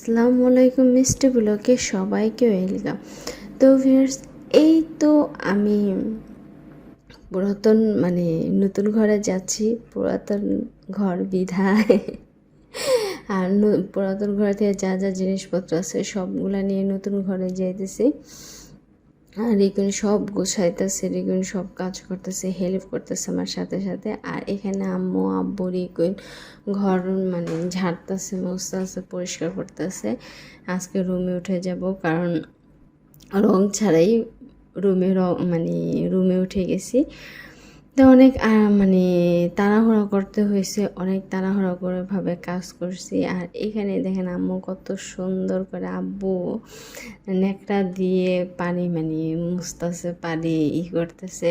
আসসালামু আলাইকুম, মিষ্টি ব্লকে সবাইকে ওয়েলকাম। তো ভিউয়ার্স, এই তো আমি পুরাতন মানে নতুন ঘরে যাচ্ছি, পুরাতন ঘর বিধায়। আর পুরাতন ঘরে থেকে যা যা জিনিসপত্র আছে সবগুলা নিয়ে নতুন ঘরে যাইতেছি। আর রিকুন সব গোছাইতেছে রিকুন সব কাজ করতেছে হেল্প করতেছে আমার সাথে সাথে। আর এখানে আম্মু, আব্বু রিকুন ঘর মানে ঝাড়তেছে, মুছতেছে, পরিষ্কার করতেছে। আজকে রুমে উঠে যাব কারণ রং ছাড়াই রুমে রং মানে রুমে উঠে গেছি। তো অনেক মানে তাড়াহুড়া করতে হয়েছে, অনেক তাড়াহুড়া করে ভাবে কাজ করছি। আর এখানে দেখেন আম্মু কত সুন্দর করে আব্বু ন্যাকড়া দিয়ে পানি মানে মুছতেছে, পানি ই করতেছে।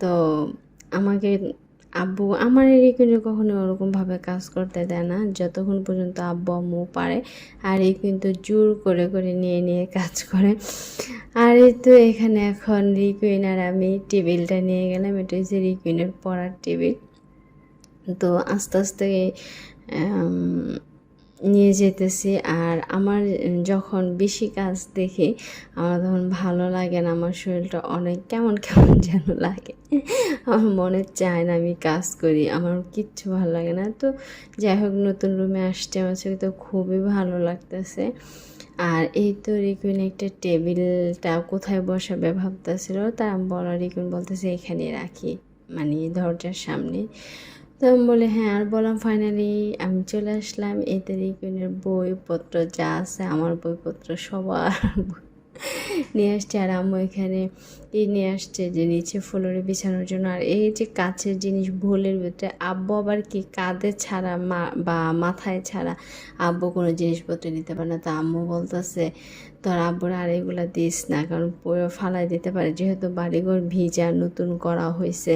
তো আমাকে আব্বু, আমার এই কিন্তু কখনো ওরকমভাবে কাজ করতে দেয় না। যতক্ষণ পর্যন্ত আব্বু আম্মু পারে, আর এই কিন্তু জোর করে করে নিয়ে নিয়ে কাজ করে। আর এই তো এখানে এখন রিকুইন আর আমি টেবিলটা নিয়ে গেলাম। এটা হচ্ছে রিকুইনের পড়ার টেবিল। তো আস্তে আস্তে নিয়ে যেতেছি। আর আমার যখন বেশি কাজ দেখি, আমার তখন ভালো লাগে না। আমার শরীরটা অনেক কেমন কেমন যেন লাগে। আমার মনে চায় না আমি কাজ করি। আমার কিচ্ছু ভালো লাগে না। তো যাই হোক, নতুন রুমে আসছে আমার তো খুবই ভালো লাগতেছে। আর এই তো রিকুইন একটা টেবিলটা কোথায় বসাবে ভাবতেছিল। তা বলা রিকুইন বলতেছে এখানে রাখি। মানে দরজার সামনে। তো আমি বলি হ্যাঁ আর বললাম ফাইনালি আমি চলে আসলাম। এতে রিকুইনের বইপত্র যা আছে, আমার বইপত্র সবার নিয়ে আসছে। আর আম্মু এখানে এই নিয়ে আসছে যে নিচে ফ্লোরে বিছানোর জন্য। আর এই যে কাছের জিনিস ভুলের ভিতরে, আব্বু আবার কি কাঁধে ছাড়া মা বা মাথায় ছাড়া আব্বু কোনো জিনিসপত্র নিতে পারে না। তো আম্মু বলতেছে, তোর আব্বুর আর এগুলা দিস না, কারণ পুরো ফালাই দিতে পারে। যেহেতু বাড়িঘর ভিজা, নতুন করা হয়েছে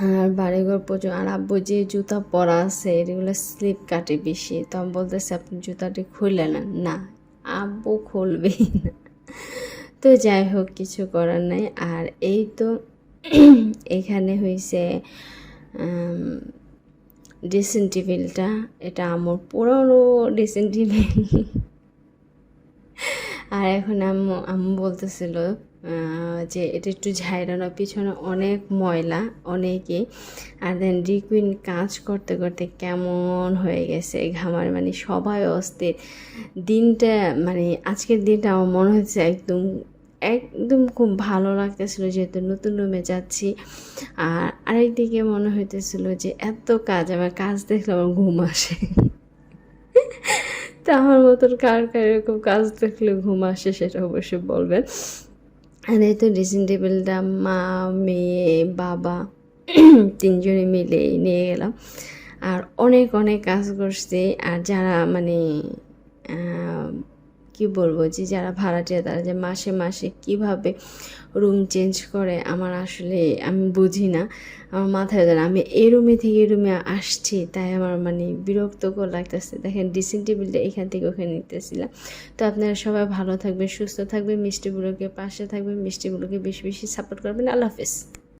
আর বাড়িঘর প্রচুর। আর আব্বু যে জুতা পরা আছে, এগুলো স্লিপ কাটে বেশি। তো আমি বলতেছি, আপনি জুতাটি খুলে নেন না, আব্বু খুলবেই না। তো যাই হোক, কিছু করার নাই। আর এই তো এখানে হয়েছে ড্রেসিং টেবিলটা এটা আমার পুরনো ড্রেসিং টেবিল আর এখন আম্মু আম্মু বলতেছিল যে এটা একটু ঝাইরানো পিছনে অনেক ময়লা, অনেকে। আর দেন রিকুইন কাজ করতে করতে কেমন হয়ে গেছে ঘামার মানে সবাই অস্থির। দিনটা মানে আজকের দিনটা আমার মনে হচ্ছে একদম একদম খুব ভালো লাগতেছিল যেহেতু নতুন রুমে যাচ্ছি। আর আরেকদিকে মনে হইতেছিল যে এত কাজ আমার কাজ দেখলে আমার ঘুম আসে। তা আমার মতন কার কার এরকম কাজ দেখলে ঘুম আসে সেটা অবশ্যই বলবেন। আর এই তো ড্রেসিং টেবিলটা মা মেয়ে বাবা তিনজনে মিলে নিয়ে গেলাম আর অনেক অনেক কাজ করছি আর যারা মানে কি বলব যে যারা ভাড়াটিয়া তারা যে মাসে মাসে কীভাবে রুম চেঞ্জ করে আমার আসলে আমি বুঝি না। আমার মাথায় ধরে আমি এই রুমে থেকে এই রুমে আসছি, তাই আমার মানে বিরক্তকর লাগতেছে। দেখেন ড্রেসিং টেবিলটা এখান থেকে ওখানে নিতেছিলাম। তো আপনারা সবাই ভালো থাকবেন, সুস্থ থাকবেন মিষ্টিগুলোকে পাশে থাকবেন মিষ্টিগুলোকে বেশি বেশি সাপোর্ট করবেন। আল্লাহ হাফেজ।